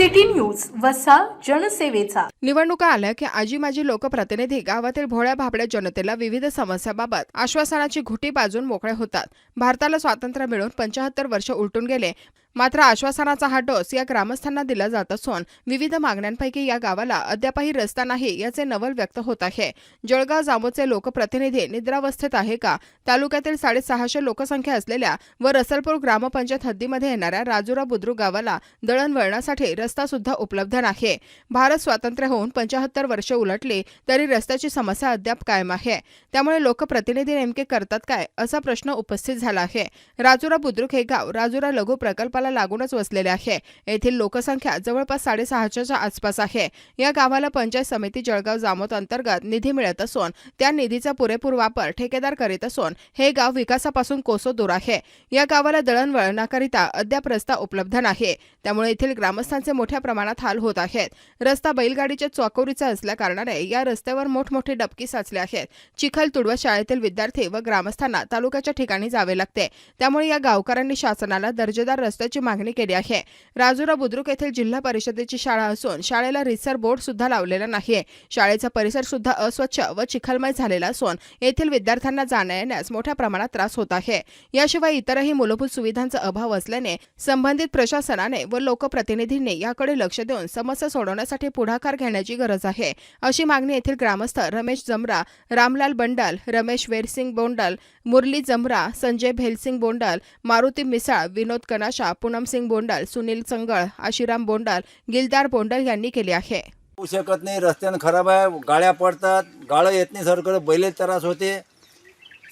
City news वसा जनसेवेचा. निवडणुका आल्या की आजी माजी लोकप्रतिनिधी गावातील भोळ्या भाबड्या जनतेला विविध समस्याबाबत आश्वासनाची घुटी बाजून मोकळे होतात. भारताला स्वातंत्र्य मिळून पंचाहत्तर वर्ष उलटून गेले. मात्र आश्वासनाचा हा डोस या ग्रामस्थांना दिला जात असून विविध मागण्यांपैकी या गावाला अद्यापही रस्ता नाही याचे नवल व्यक्त होत आहे. जळगाव जामोचे लोकप्रतिनिधी निद्रावस्थेत आहे का? तालुक्यातील साडेसहाशे लोकसंख्या असलेल्या व रसलपूर ग्रामपंचायत हद्दीमध्ये येणाऱ्या राजुरा बुद्रुक गावाला दळणवळणासाठी रस्ता सुद्धा उपलब्ध नाही. भारत स्वातंत्र्य होऊन पंचाहत्तर वर्ष उलटली तरी रस्त्याची समस्या अद्याप कायम आहे. त्यामुळे लोकप्रतिनिधी नेमके करतात काय असा प्रश्न उपस्थित झाला आहे. राजुरा बुद्रुक हे गाव राजुरा लघु प्रकल्प प्रकल्पाला लागूनच वसलेले आहे. येथील लोकसंख्या जवळपास साडेसहाच्या आसपास आहे. या गावाला पंचायत समिती जळगाव जामोद अंतर्गत निधी मिळत असून त्या निधीचा पुरेपूर वापर ठेकेदार करीत असून हे गाव विकासापासून कोसो दूर आहे. या गावाला दळणवळणाकरिता अद्याप रस्ता उपलब्ध नाही. त्यामुळे येथील ग्रामस्थांचे मोठ्या प्रमाणात हाल होत आहेत. रस्ता बैलगाडीच्या चौकोरीचा असल्या कारणाने या रस्त्यावर मोठमोठे डबकी साचले आहेत. चिखल तुडवा शाळेतील विद्यार्थी व ग्रामस्थांना तालुक्याच्या ठिकाणी जावे लागते. त्यामुळे या गावकऱ्यांनी शासनाला दर्जेदार रस्ते रस्त्याची मागणी केली आहे. राजुरा बुद्रुक येथील जिल्हा परिषदेची शाळा असून शाळेला रिसर बोर्ड सुद्धा लावलेला नाहीये. शाळेचा परिसर सुद्धा अस्वच्छ व चिखलमय झालेला असून येथील विद्यार्थ्यांना जाण्या येण्यास मोठ्या प्रमाणात त्रास होत आहे. याशिवाय इतरही मूलभूत सुविधांचा अभाव असल्याने संबंधित प्रशासनाने व लोकप्रतिनिधींनी याकडे लक्ष देऊन समस्या सोडवण्यासाठी पुढाकार घेण्याची गरज आहे. अशी मागणी येथील ग्रामस्थ रमेश जमरा रामलाल बंडाल रमेश वेरसिंग बोंडल मुरली जमरा संजय भेलसिंग बोंडल मारुती मिसाळ विनोद कनाशा पूनमसिंग बोंडल सुनील संगळ आशिराम बोंडल गिलदार बोंडल यांनी केली आहे. होऊ शकत नाही रस्त्यानं खराब आहे गाड्या पडतात गाळं येत नाही सरकडे बैले त्रास होते.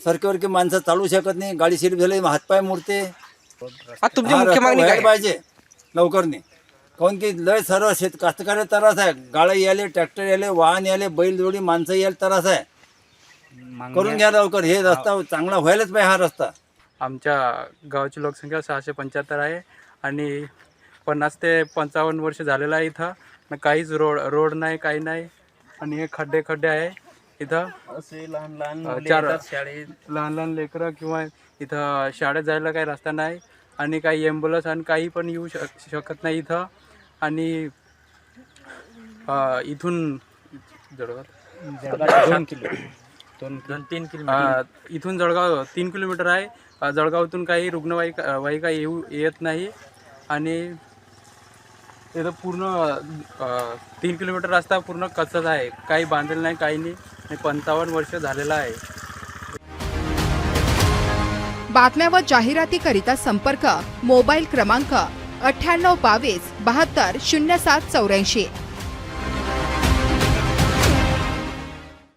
सरकीवरकी माणसं चालू शकत नाही गाडी स्लिप झाली हातपाय मुरते. आता तुमची हा मुख्य रस्ता मागणी व्हायला काय? पाहिजे लवकरने काऊन की लय सर्व शेत कास्तकार्य त्रास आहे. गाळं यायले ट्रॅक्टर यायले वाहन यायले बैलजोडी माणसं यायला त्रास आहे. करून घ्या लवकर हे रस्ता चांगला व्हायलाच पाहिजे हा रस्ता. आमच्या गावाची लोकसंख्या सहाशे पंच्याहत्तर आहे आणि पन्नास ते पंचावन्न वर्ष झालेलं आहे इथं. न काहीच रोड रोड नाही काही नाही. आणि हे खड्डे खड्डे आहे इथं. असे लहान लहान मुले चार- येतात शाळेत. लहान लहान लेकरं किंवा इथं शाळेत जायला काही रस्ता नाही आणि काही ॲम्ब्युलन्स आणि काही पण येऊ शक शकत नाही इथं. आणि अ, इथून जळगाव. किलो. दोन दोन तीन इथून जळगाव तीन किलोमीटर आहे. जळगावातून काही रुग्णवाहिका वाहिका येऊ येत नाही. आणि इथं पूर्ण तीन किलोमीटर रस्ता पूर्ण कच्चाच आहे. काही बांधलेलं नाही काही नाही. आणि पंचावन्न वर्ष झालेलं आहे. बातम्या व जाहिरातीकरिता संपर्क मोबाईल क्रमांक अठ्ठ्याण्णव बावीस बहात्तर शून्य सात चौऱ्याऐंशी.